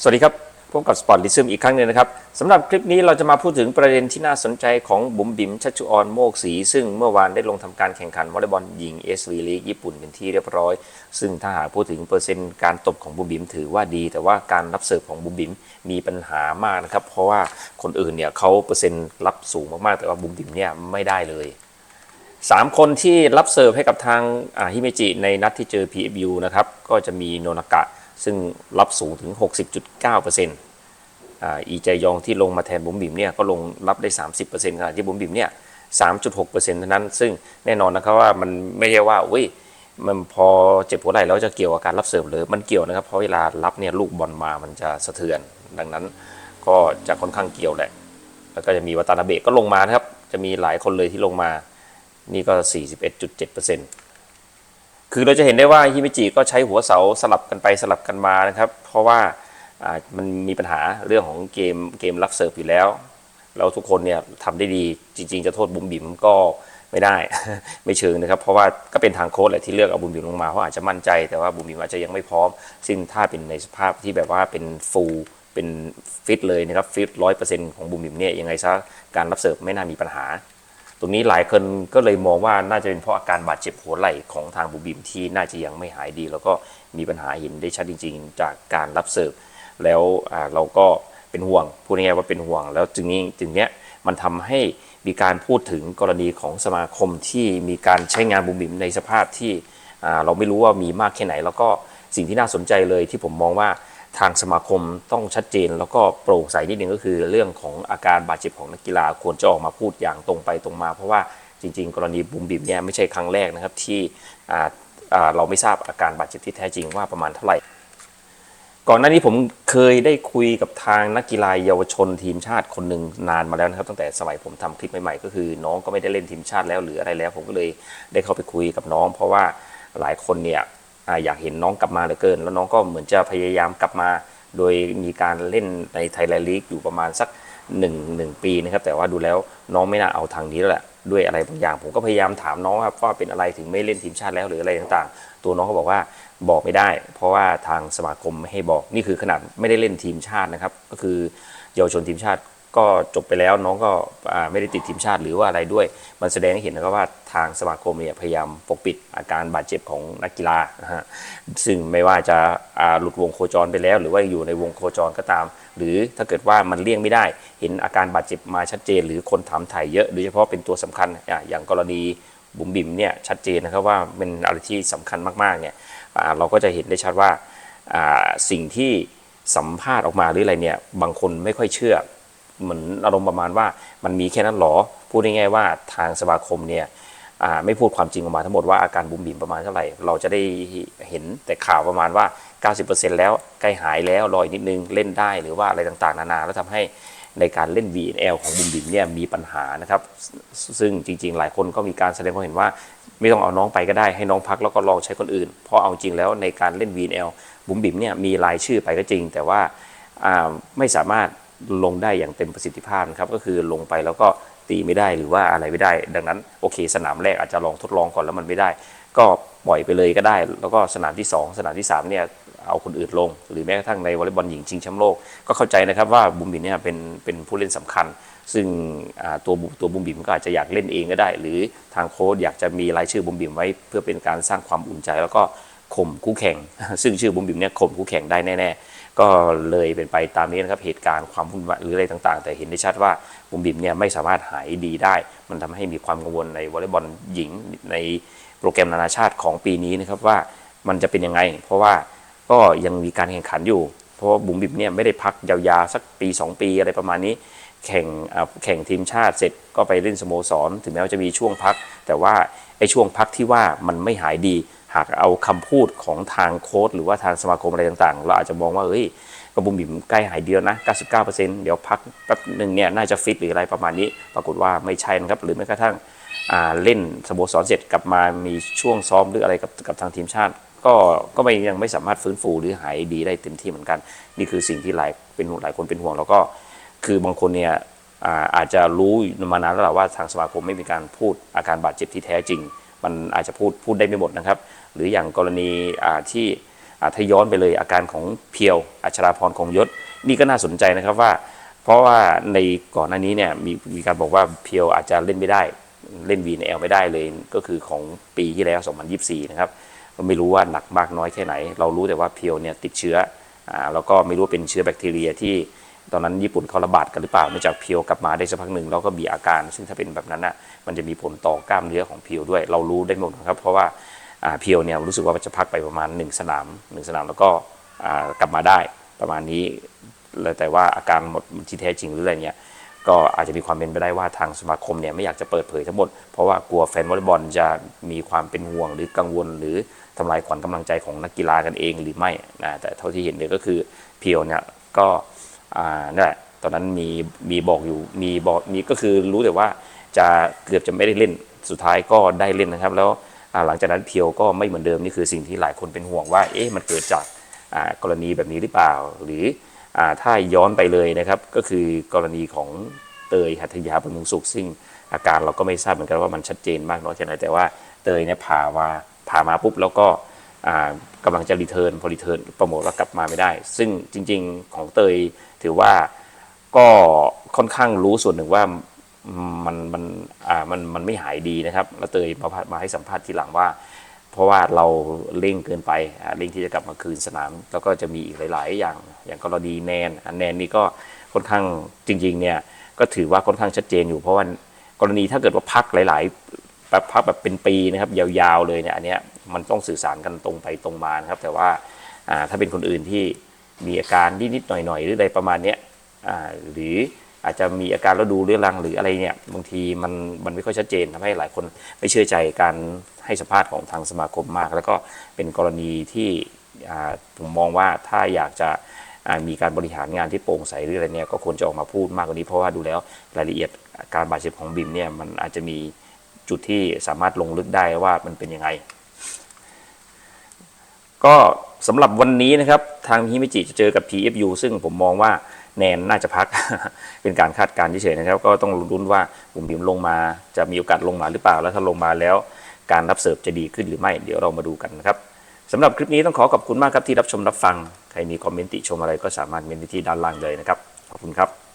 สวัสดีครับพบกับสปอร์ตลิซึมอีกครั้งหนึ่งนะครับสำหรับคลิปนี้เราจะมาพูดถึงประเด็นที่น่าสนใจของบุ๋มบิ๋มชัชชุออนโมกศรีซึ่งเมื่อวานได้ลงทำการแข่งขันวอลเลย์บอลหญิงเอสวีลีกญี่ปุ่นเป็นที่เรียบร้อย ซึ่งถ้าหากพูดถึงเปอร์เซ็นต์การตบของบุ๋มบิ๋มถือว่าดี แต่ว่าการรับเสิร์ฟของบุ๋มบิ๋มมีปัญหามากนะครับเพราะว่าคนอื่นเนี่ยเขาเปอร์เซ็นต์รับสูงมากๆ แต่ว่าบุ๋มบิ๋มเนี่ยไม่ได้เลย สามคนที่รับเสิร์ฟให้กับทางฮิเมจิในนัดที่เจอ PFU นะครับ ก็จะมีโนนากะซึ่งรับสูงถึง 60.9%อ่าอีใจยองที่ลงมาแทนบุ๋มบิ๋มเนี่ยก็ลงรับได้ 30%ขณะที่บุ๋มบิ๋มเนี่ย 3.6%เท่านั้น ซึ่งแน่นอนนะครับว่ามันไม่ใช่ว่าอุ้ยมันพอเจ็บหัวไหล่แล้วจะเกี่ยวกับการรับเสิร์ฟเลยมันเกี่ยวนะครับ เพราะเวลารับเนี่ยลูกบอลมามันจะสะเทือน ดังนั้นก็จะค่อนข้างเกี่ยวแหละ แล้วก็จะมีวัตานาเบะก็ลงมานะครับ จะมีหลายคนเลยที่ลงมา นี่ก็ 41.7%คือเราจะเห็นได้ว่าฮิมิจิก็ใช้หัวเสาสลับกันไปสลับกันมานะครับ เพราะว่ามันมีปัญหาเรื่องของเกมเกมรับเสิร์ฟอยู่แล้วแล้วทุกคนเนี่ยทำได้ดีจริง ๆ จะโทษบุ๋มบิ๋มก็ไม่ได้ไม่เชิงนะครับ เพราะว่าก็เป็นทางโค้ชแหละที่เลือกเอาบุ๋มบิ๋มลงมาเพราะอาจจะมั่นใจแต่ว่าบุ๋มบิ๋มอาจจะยังไม่พร้อม ซึ่งถ้าเป็นในสภาพที่แบบว่าเป็นฟูลเป็นฟิตเลยนะครับฟิตร้อยเปอร์เซ็นต์ของบุ๋มบิ๋มเนี่ยยังไงซะการรับเสิร์ฟไม่น่ามีปัญหา ตรงนี้หลายคนก็เลยมองว่าน่าจะเป็นเพราะอาการบาดเจ็บหัวไหล่ของทางบุบิมที่น่าจะยังไม่หายดี แล้วก็มีปัญหาเห็นได้ชัดจริง ๆ จากการรับเสิร์ฟแล้วเราก็เป็นห่วงพูดง่ายๆว่าเป็นห่วง แล้วจึงนี้จึงเนี้ยมันทำให้มีการพูดถึงกรณีของสมาคมที่มีการใช้งานบุบิมในสภาพที่เราไม่รู้ว่ามีมากแค่ไหน แล้วก็สิ่งที่น่าสนใจเลยที่ผมมองว่า ทางสมาคมต้องชัดเจน แล้วก็โปร่งใสนิดนึงก็คือเรื่องของอาการบาดเจ็บของนักกีฬาควรจะออกมาพูดอย่างตรงไปตรงมา เพราะว่าจริง ๆ กรณีบุมบิมเนี่ยไม่ใช่ครั้งแรกนะครับที่เราไม่ทราบอาการบาดเจ็บที่แท้จริงว่าประมาณเท่าไหร่ ก่อนหน้านี้ผมเคยได้คุยกับทางนักกีฬาเยาวชนทีมชาติคนหนึ่งนานมาแล้วนะครับ ตั้งแต่สมัยผมทำคลิปใหม่ๆ ก็คือ น้องก็ไม่ได้เล่นทีมชาติแล้วหรืออะไรแล้ว ผมก็เลยได้เข้าไปคุยกับน้อง เพราะว่าหลายคนเนี่ย อยากเห็นน้องกลับมาเหลือเกิน แล้วน้องก็เหมือนจะพยายามกลับมา โดยมีการเล่นในไทยแลนด์ลีกอยู่ประมาณสัก1นึ่งหนึ่งปีนะครับแต่ว่าดูแล้วน้องไม่น่าเอาทางนี้แล้วแหละด้วยอะไรบางอย่างผมก็พยายามถามน้องครับว่าเป็นอะไรถึงไม่เล่นทีมชาติแล้วหรืออะไรต่างๆ ตัวน้องก็บอกว่าบอกไม่ได้ เพราะว่าทางสมาคมไม่ให้บอกนี่คือขนาดไม่ได้เล่นทีมชาตินะครับ ก็คือเยาวชนทีมชาติ ก็จบไปแล้วน้องก็ไม่ได้ติดทีมชาติหรือว่าอะไรด้วย มันแสดงให้เห็นนะครับว่าทางสมาคมเนี่ยพยายามปกปิดอาการบาดเจ็บของนักกีฬานะฮะซึ่งไม่ว่าจะหลุดวงโคจรไปแล้ว หรือว่าอยู่ในวงโคจรก็ตาม หรือถ้าเกิดว่ามันเลี่ยงไม่ได้ เห็นอาการบาดเจ็บมาชัดเจน หรือคนถามถ่ายเยอะโดยเฉพาะเป็นตัวสำคัญอย่างกรณีบุ๋มบิ๋มเนี่ยชัดเจนนะครับว่าเป็นอะไรที่สำคัญมากๆเนี่ยเราก็จะเห็นได้ชัดว่าสิ่งที่สัมภาษณ์ออกมาหรืออะไรเนี่ยบางคนไม่ค่อยเชื่อ เหมือนอารมณ์ประมาณว่ามันมีแค่นั้นหรอ พูดง่ายๆว่าทางสมาคมเนี่ยไม่พูดความจริงออกมาทั้งหมดว่าอาการบุ๋มบิ๋มประมาณเท่าไหร่ เราจะได้เห็นแต่ข่าวประมาณว่า 90%แล้วใกล้หายแล้วรออีกนิดนึงเล่นได้หรือว่าอะไรต่างๆ นานาแล้วทำให้ในการเล่น VNL ของบุ๋มบิ๋มเนี่ยมีปัญหานะครับ ซึ่งจริงๆ หลายคนก็มีการแสดงความเห็นว่า ไม่ต้องเอาน้องไปก็ได้ให้น้องพักแล้วก็ลองใช้คนอื่น เพราะเอาจริงแล้วในการเล่น VNL บุ๋มบิ๋มเนี่ยมีรายชื่อไปก็จริง แต่ว่าไม่สามารถ ลงได้อย่างเต็มประสิทธิภาพนะครับก็คือลงไปแล้วก็ตีไม่ได้หรือว่าอะไรไม่ได้ ดังนั้นโอเค สนามแรกอาจจะลองทดลองก่อนแล้วมันไม่ได้ ก็ปล่อยไปเลยก็ได้ แล้วก็สนามที่ 2 สนามที่ 3 เนี่ยเอาคนอื่นลง หรือแม้กระทั่งในวอลเลย์บอลหญิงชิงแชมป์โลก ก็เข้าใจนะครับว่าบุ๋มบิมเนี่ยเป็นเป็นผู้เล่นสำคัญ ซึ่งตัวตัวบุ๋มบิมก็อาจจะอยากเล่นเองก็ได้ หรือทางโค้ชอยากจะมีรายชื่อบุ๋มบิมไว้เพื่อเป็นการสร้างความอุ่นใจ แล้วก็ข่มคู่แข่ง ซึ่งชื่อบุ๋มบิมเนี่ยข่มคู่แข่งได้แน่ๆ ก็เลยเป็นไปตามนี้นะครับเหตุการณ์ความวุ่นวายหรืออะไรต่างๆ แต่เห็นได้ชัดว่าบุ๋มบิ๋มเนี่ยไม่สามารถหายดีได้ มันทำให้มีความกังวลในวอลเลย์บอลหญิงในโปรแกรมนานาชาติของปีนี้นะครับว่ามันจะเป็นยังไง เพราะว่าก็ยังมีการแข่งขันอยู่ เพราะบุ๋มบิ๋มเนี่ยไม่ได้พักยาวๆสักปี 2 ปีอะไรประมาณนี้ แข่งแข่งทีมชาติเสร็จก็ไปเล่นสโมสร ถึงแม้ว่าจะมีช่วงพัก แต่ว่าไอ้ช่วงพักที่ว่ามันไม่หายดี หากเอาคำพูดของทางโค้ชหรือว่าทางสมาคมอะไรต่างๆ เราอาจจะมองว่าเอ้ยกระบุมบิ่มใกล้หายดีแล้วนะ 99%เดี๋ยวพักแป๊บหนึ่งเนี่ยน่าจะฟิตหรืออะไรประมาณนี้ ปรากฏว่าไม่ใช่นะครับ หรือแม้กระทั่งเล่นสโมสรเสร็จกลับมามีช่วงซ้อมหรืออะไรกับกับทางทีมชาติ ก็ก็ไม่ยังไม่สามารถฟื้นฟูหรือหายดีได้เต็มที่เหมือนกัน นี่คือสิ่งที่หลายเป็นหลายคนเป็นห่วง แล้วก็คือบางคนเนี่ยอาอาจจะรู้มานานแล้วแหละว่าทางสมาคมไม่มีการพูดอาการบาดเจ็บที่แท้จริง มันอาจจะพูดพูดได้ไม่หมดนะครับ หรืออย่างกรณีที่ถ้าย้อนไปเลยอาการของเพียวอัชราพรคงยศ นี่ก็น่าสนใจนะครับว่า เพราะว่าในก่อนหน้านี้เนี่ยมีมีการบอกว่าเพียวอาจจะเล่นไม่ได้ เล่น VNL ไม่ได้เลยก็คือของปีที่แล้ว 2024 นะครับไม่รู้ว่าหนักมากน้อยแค่ไหน เรารู้แต่ว่าเพียวเนี่ยติดเชื้ออ่าแล้วก็ไม่รู้เป็นเชื้อแบคทีเรียที่ตอนนั้นญี่ปุ่นเขาระบาดกันหรือเปล่าเนื่องจากเพียวกลับมาได้สักพักหนึ่งแล้วก็มีอาการ ซึ่งถ้าเป็นแบบนั้นน่ะมันจะมีผลต่อกล้ามเนื้อของเพียวด้วย เรารู้ได้หมดนะครับ เพราะว่า เพียวเนี่ยรู้สึกว่าจะพักไปประมาณ 1 สนามหนึ่งสนามแล้วก็กลับมาได้ประมาณนี้แล้วแต่ว่าอาการหมดที่แท้จริงหรืออะไรเนี่ยก็อาจจะมีความเป็นไปได้ว่าทางสมาคมเนี่ยไม่อยากจะเปิดเผยทั้งหมด เพราะว่ากลัวแฟนวอลเลย์บอลจะมีความเป็นห่วงหรือกังวล หรือทำลายขวัญกำลังใจของนักกีฬากันเองหรือไม่นะแต่เท่าที่เห็นเนี่ยก็คือเพียวเนี่ยก็นั่นแหละตอนนั้นมีมีบอกอยู่มีบอกมีก็คือรู้แต่ว่าจะเกือบจะไม่ได้เล่นสุดท้ายก็ได้เล่นนะครับ แล้ว หลังจากนั้นเพียวก็ไม่เหมือนเดิมนี่คือสิ่งที่หลายคนเป็นห่วงว่าเอ๊ะมันเกิดจากกรณีแบบนี้หรือเปล่า หรืออถ้าย้อนไปเลยนะครับ ก็คือกรณีของเตยหัตถยาบำรุงสุขซึ่งอาการเราก็ไม่ทราบเหมือนกันว่ามันชัดเจนมากน้อยแค่ไหนแต่ว่าเตยเนี่ยผ่ามาผ่ามาปุ๊บแล้วก็อ่ากำลังจะรีเทิร์นพอรีเทิร์นโปรโมทแล้วกลับมาไม่ได้ ซึ่งจริง ๆ ของเตยถือว่าก็ค่อนข้างรู้ส่วนหนึ่งว่า มันมันอ่ามันมันไม่หายดีนะครับแล้วเตยมามาให้สัมภาษณ์ทีหลังว่า เพราะว่าเราเร่งเกินไปอ่าเร่งที่จะกลับมาคืนสนาม แล้วก็จะมีอีกหลาย ๆ อย่างอย่างกรณีแนนอะแนนนี่ก็ค่อนข้างจริง ๆ เนี่ยก็ถือว่าค่อนข้างชัดเจนอยู่ เพราะว่ากรณีถ้าเกิดว่าพักหลาย ๆ แบบพักแบบเป็นปีนะครับ ยาว ๆ เลยเนี่ยอันเนี้ยมันต้องสื่อสารกันตรงไปตรงมานะครับ แต่ว่าอ่าถ้าเป็นคนอื่นที่มีอาการนิดๆหน่อยๆหรืออะไรประมาณเนี้ยอ่าหรือ อาจจะมีอาการแล้วดูเรื้อรังหรืออะไรเนี่ยบางทีมันมันไม่ค่อยชัดเจนทำให้หลายคนไม่เชื่อใจการให้สัมภาษณ์ของทางสมาคมมาก แล้วก็เป็นกรณีที่ผมมองว่าถ้าอยากจะมีการบริหารงานที่โปร่งใสหรืออะไรเนี่ยก็ควรจะออกมาพูดมากกว่านี้เพราะว่าดูแล้วรายละเอียดการบาดเจ็บของบิมเนี่ยมันอาจจะมีจุดที่สามารถลงลึกได้ว่ามันเป็นยังไง ก็สำหรับวันนี้นะครับ ทางฮิมิจิจะเจอกับ TFU ซึ่งผมมองว่า แนนน่าจะพัก เป็นการคาดการณ์เฉยๆนะครับ ก็ต้องรุ้นว่าบุ๋มบิมลงมาจะมีโอกาสลงมาหรือเปล่า แล้วถ้าลงมาแล้ว การรับเสิร์ฟจะดีขึ้นหรือไม่ เดี๋ยวเรามาดูกันนะครับสำหรับคลิปนี้ต้องขอขอบคุณมากครับที่รับชมรับฟัง ใครมีคอมเมนต์ติชมอะไรก็สามารถเมนที่ด้านล่างเลยนะครับ ขอบคุณครับ